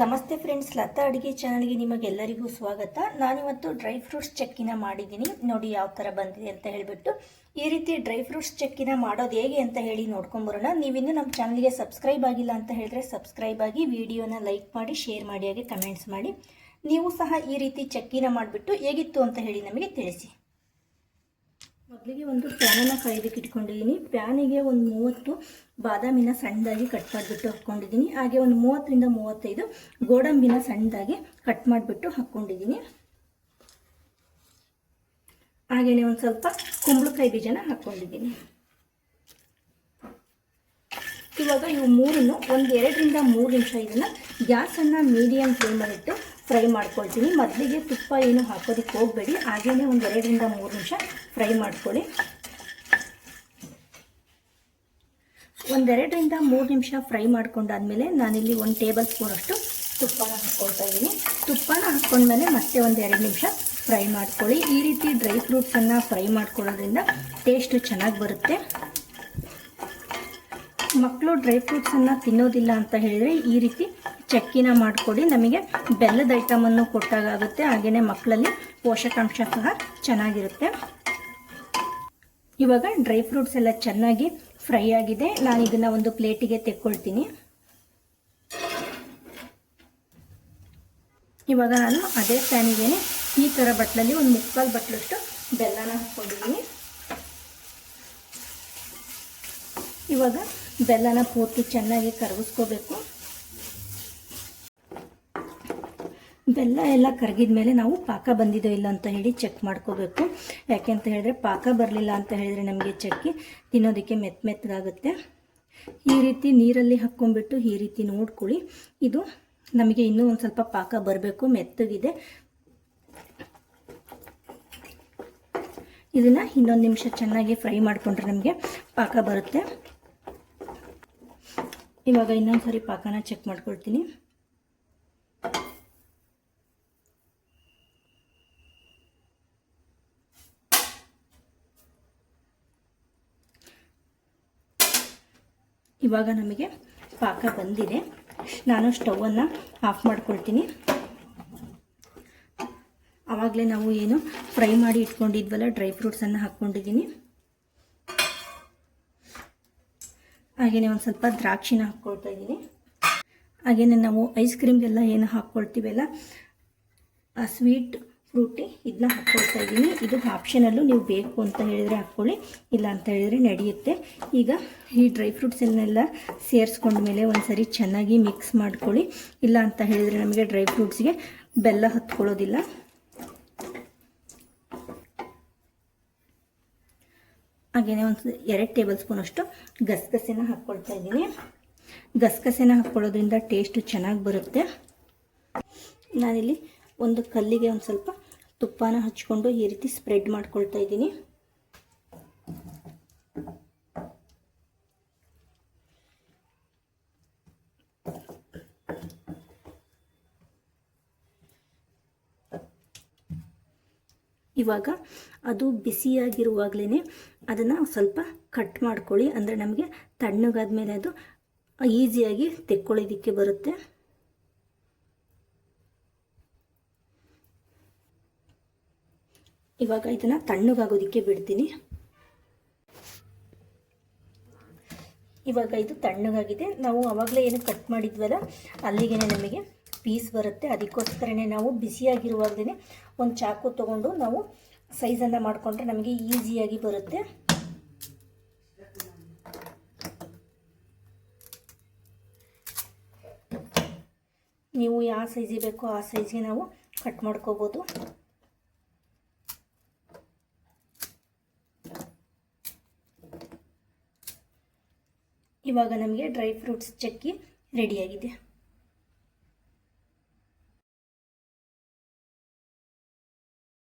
ನಮಸ್ತೆ ಫ್ರೆಂಡ್ಸ್ ಲತಾ ಅಡುಗೆ ಚಾನಲ್ಗೆ ನಿಮಗೆಲ್ಲರಿಗೂ ಸ್ವಾಗತ. ನಾನಿವತ್ತು ಡ್ರೈ ಫ್ರೂಟ್ಸ್ ಚೆಕ್ಕಿನ ಮಾಡಿದ್ದೀನಿ. ನೋಡಿ ಯಾವ ಥರ ಬಂದಿದೆ ಅಂತ ಹೇಳಿಬಿಟ್ಟು. ಈ ರೀತಿ ಡ್ರೈ ಫ್ರೂಟ್ಸ್ ಚೆಕ್ಕಿನ ಮಾಡೋದು ಹೇಗೆ ಅಂತ ಹೇಳಿ ನೋಡ್ಕೊಂಬರೋಣ. ನೀವಿನ್ನೂ ನಮ್ಮ ಚಾನಲ್ಗೆ ಸಬ್ಸ್ಕ್ರೈಬ್ ಆಗಿಲ್ಲ ಅಂತ ಹೇಳಿದ್ರೆ ಸಬ್ಸ್ಕ್ರೈಬ್ ಆಗಿ ವಿಡಿಯೋನ ಲೈಕ್ ಮಾಡಿ ಶೇರ್ ಮಾಡಿ, ಹಾಗೆ ಕಮೆಂಟ್ಸ್ ಮಾಡಿ. ನೀವು ಸಹ ಈ ರೀತಿ ಚೆಕ್ಕಿನ ಮಾಡಿಬಿಟ್ಟು ಹೇಗಿತ್ತು ಅಂತ ಹೇಳಿ ನಮಗೆ ತಿಳಿಸಿ. ಮೊದಲಿಗೆ ಒಂದು ಪ್ಯಾನನ್ನ ಕಾಯ್ದಕ್ಕೆ ಇಟ್ಕೊಂಡಿದ್ದೀನಿ. ಪ್ಯಾನಿಗೆ ಒಂದು ಮೂವತ್ತು ಬಾದಾಮಿನ ಸಣ್ಣದಾಗಿ ಕಟ್ ಮಾಡಿಬಿಟ್ಟು ಹಾಕ್ಕೊಂಡಿದ್ದೀನಿ. ಹಾಗೆ ಒಂದು ಮೂವತ್ತರಿಂದ ಮೂವತ್ತೈದು ಗೋಡಂಬಿನ ಸಣ್ಣದಾಗಿ ಕಟ್ ಮಾಡಿಬಿಟ್ಟು ಹಾಕ್ಕೊಂಡಿದ್ದೀನಿ. ಹಾಗೆಯೇ ಒಂದು ಸ್ವಲ್ಪ ಕುಂಬಳಕಾಯಿ ಬೀಜನ ಹಾಕ್ಕೊಂಡಿದ್ದೀನಿ. ಇವಾಗ ಇವು ಮೂರನ್ನು ಒಂದು ಎರಡರಿಂದ ಮೂರು ನಿಮಿಷ ಇದನ್ನು ಗ್ಯಾಸನ್ನು ಮೀಡಿಯಮ್ ಫ್ಲೇಮಲ್ಲಿಟ್ಟು ಫ್ರೈ ಮಾಡ್ಕೊಳ್ತೀನಿ. ಮೊದಲಿಗೆ ತುಪ್ಪ ಏನು ಹಾಕೋದಕ್ಕೆ ಹೋಗಬೇಡಿ. ಹಾಗೆಯೇ ಒಂದು ಎರಡರಿಂದ ಮೂರು ನಿಮಿಷ ಫ್ರೈ ಮಾಡ್ಕೊಳ್ಳಿ. ಒಂದೆರಡರಿಂದ ಮೂರು ನಿಮಿಷ ಫ್ರೈ ಮಾಡ್ಕೊಂಡಾದ್ಮೇಲೆ ನಾನಿಲ್ಲಿ ಒಂದು ಟೇಬಲ್ ಸ್ಪೂನಷ್ಟು ತುಪ್ಪನ ಹಾಕ್ಕೊಳ್ತಾ ಇದ್ದೀನಿ. ತುಪ್ಪನ ಹಾಕ್ಕೊಂಡ್ಮೇಲೆ ಮತ್ತೆ ಒಂದು ಎರಡು ನಿಮಿಷ ಫ್ರೈ ಮಾಡ್ಕೊಳ್ಳಿ. ಈ ರೀತಿ ಡ್ರೈ ಫ್ರೂಟ್ಸನ್ನು ಫ್ರೈ ಮಾಡ್ಕೊಳ್ಳೋದ್ರಿಂದ ಟೇಸ್ಟು ಚೆನ್ನಾಗಿ ಬರುತ್ತೆ. ಮಕ್ಕಳು ಡ್ರೈ ಫ್ರೂಟ್ಸನ್ನು ತಿನ್ನೋದಿಲ್ಲ ಅಂತ ಹೇಳಿದರೆ ಈ ರೀತಿ ಚಕ್ಕಿನ ಮಾಡಿಕೊಡಿ. ನಮಗೆ ಬೆಲ್ಲದ ಐಟಮನ್ನು ಕೊಟ್ಟಾಗುತ್ತೆ ಹಾಗೆಯೇ ಮಕ್ಕಳಲ್ಲಿ ಪೋಷಕಾಂಶ ಸಹ ಚೆನ್ನಾಗಿರುತ್ತೆ. ಇವಾಗ ಡ್ರೈ ಫ್ರೂಟ್ಸ್ ಎಲ್ಲ ಚೆನ್ನಾಗಿ ಫ್ರೈ ಆಗಿದೆ. ನಾನು ಇದನ್ನು ಒಂದು ಪ್ಲೇಟಿಗೆ ತೆಕ್ಕೊಳ್ತೀನಿ. ಇವಾಗ ನಾನು ಅದೇ ಪ್ಯಾನಿಗೆ ಈ ಥರ ಬಟ್ಲಲ್ಲಿ ಒಂದು ಮುಕ್ಕಾಲು ಬಟ್ಲಷ್ಟು ಬೆಲ್ಲನ ಹಾಕ್ಕೊಂಡಿದ್ದೀನಿ. ಇವಾಗ ಬೆಲ್ಲನ ಪೂರ್ತಿ ಚೆನ್ನಾಗಿ ಕರಗಿಸ್ಕೋಬೇಕು. ಬೆಲ್ಲ ಎಲ್ಲ ಕರಗಿದ ಮೇಲೆ ನಾವು ಪಾಕ ಬಂದಿದೋ ಇಲ್ಲ ಅಂತ ಹೇಳಿ ಚೆಕ್ ಮಾಡ್ಕೋಬೇಕು. ಯಾಕೆ ಅಂತ ಹೇಳಿದ್ರೆ ಪಾಕ ಬರಲಿಲ್ಲ ಅಂತ ಹೇಳಿದರೆ ನಮಗೆ ಚಕ್ಕಿ ತಿನ್ನೋದಕ್ಕೆ ಮೆತ್ತ ಮೆತ್ತಗಾಗುತ್ತೆ ಈ ರೀತಿ ನೀರಲ್ಲಿ ಹಾಕ್ಕೊಂಡ್ಬಿಟ್ಟು ಈ ರೀತಿ ನೋಡ್ಕೊಳ್ಳಿ. ಇದು ನಮಗೆ ಇನ್ನೂ ಒಂದು ಸ್ವಲ್ಪ ಪಾಕ ಬರಬೇಕು, ಮೆತ್ತಗಿದೆ. ಇದನ್ನು ಇನ್ನೊಂದು ನಿಮಿಷ ಚೆನ್ನಾಗಿ ಫ್ರೈ ಮಾಡಿಕೊಂಡ್ರೆ ನಮಗೆ ಪಾಕ ಬರುತ್ತೆ. ಇವಾಗ ಇನ್ನೊಂದು ಸಾರಿ ಪಾಕನ ಚೆಕ್ ಮಾಡ್ಕೊಳ್ತೀನಿ. ಇವಾಗ ನಮಗೆ ಪಾಕ ಬಂದಿದೆ. ನಾನು ಸ್ಟವನ್ನು ಆಫ್ ಮಾಡ್ಕೊಳ್ತೀನಿ. ಆವಾಗಲೇ ನಾವು ಏನು ಫ್ರೈ ಮಾಡಿ ಇಟ್ಕೊಂಡಿದ್ವಲ್ಲ, ಡ್ರೈ ಫ್ರೂಟ್ಸನ್ನು ಹಾಕ್ಕೊಂಡಿದ್ದೀನಿ. ಹಾಗೆಯೇ ಒಂದು ಸ್ವಲ್ಪ ದ್ರಾಕ್ಷಿನ ಹಾಕ್ಕೊಳ್ತಾ ಇದ್ದೀನಿ. ಹಾಗೆಯೇ ನಾವು ಐಸ್ ಕ್ರೀಮ್ಗೆಲ್ಲ ಏನು ಹಾಕ್ಕೊಳ್ತೀವಲ್ಲ ಆ ಸ್ವೀಟ್ ಫ್ರೂಟಿ ಇದನ್ನ ಹಾಕ್ಕೊಳ್ತಾ ಇದ್ದೀನಿ. ಇದು ಆಪ್ಷನಲ್ಲೂ ನೀವು ಬೇಕು ಅಂತ ಹೇಳಿದರೆ ಹಾಕ್ಕೊಳ್ಳಿ. ಇಲ್ಲ ಅಂತ ಹೇಳಿದರೆ ನಡೆಯುತ್ತೆ. ಈಗ ಈ ಡ್ರೈ ಫ್ರೂಟ್ಸನ್ನೆಲ್ಲ ಸೇರಿಸ್ಕೊಂಡ ಮೇಲೆ ಒಂದು ಸರಿ ಚೆನ್ನಾಗಿ ಮಿಕ್ಸ್ ಮಾಡ್ಕೊಳ್ಳಿ. ಇಲ್ಲ ಅಂತ ಹೇಳಿದರೆ ನಮಗೆ ಡ್ರೈ ಫ್ರೂಟ್ಸ್ಗೆ ಬೆಲ್ಲ ಹತ್ಕೊಳ್ಳೋದಿಲ್ಲ. ಹಾಗೆಯೇ ಒಂದು ಎರಡು ಟೇಬಲ್ ಸ್ಪೂನಷ್ಟು ಗಸಗಸೆನ ಹಾಕ್ಕೊಳ್ತಾ ಇದ್ದೀನಿ. ಗಸಗಸೆನ ಹಾಕ್ಕೊಳ್ಳೋದ್ರಿಂದ ಟೇಸ್ಟು ಚೆನ್ನಾಗಿ ಬರುತ್ತೆ. ನಾನಿಲ್ಲಿ ಒಂದು ಕಲ್ಲಿಗೆ ಒಂದು ಸ್ವಲ್ಪ ತುಪ್ಪನ ಹಚ್ಕೊಂಡು ಈ ರೀತಿ ಸ್ಪ್ರೆಡ್ ಮಾಡ್ಕೊಳ್ತಾ ಇದ್ದೀನಿ. ಇವಾಗ ಅದು ಬಿಸಿಯಾಗಿರುವಾಗಲೇ ಅದನ್ನು ಸ್ವಲ್ಪ ಕಟ್ ಮಾಡ್ಕೊಳ್ಳಿ. ಅಂದರೆ ನಮಗೆ ತಣ್ಣಗಾದ ಮೇಲೆ ಅದು ಈಸಿಯಾಗಿ ತೆಕ್ಕೊಳ್ಳೋದಕ್ಕೆ ಬರುತ್ತೆ. ಇವಾಗ ಇದನ್ನು ತಣ್ಣಗಾಗೋದಕ್ಕೆ ಬಿಡ್ತೀನಿ. ಇವಾಗ ಇದು ತಣ್ಣಗಾಗಿದೆ. ನಾವು ಆವಾಗಲೇ ಏನು ಕಟ್ ಮಾಡಿದ್ವಲ್ಲ ಅಲ್ಲಿಗೆ ನಮಗೆ ಪೀಸ್ ಬರುತ್ತೆ. ಅದಕ್ಕೋಸ್ಕರನೇ ನಾವು ಬಿಸಿಯಾಗಿರುವಾಗಲೇ ಒಂದು ಚಾಕು ತೊಗೊಂಡು ನಾವು ಸೈಜನ್ನು ಮಾಡಿಕೊಂಡ್ರೆ ನಮಗೆ ಈಸಿಯಾಗಿ ಬರುತ್ತೆ. ನೀವು ಯಾವ ಸೈಜಿಗೆ ಬೇಕೋ ಆ ಸೈಜ್ಗೆ ನಾವು ಕಟ್ ಮಾಡ್ಕೋಬೋದು. ಇವಾಗ ನಮಗೆ ಡ್ರೈ ಫ್ರೂಟ್ಸ್ ಚಕ್ಕಿ ರೆಡಿಯಾಗಿದೆ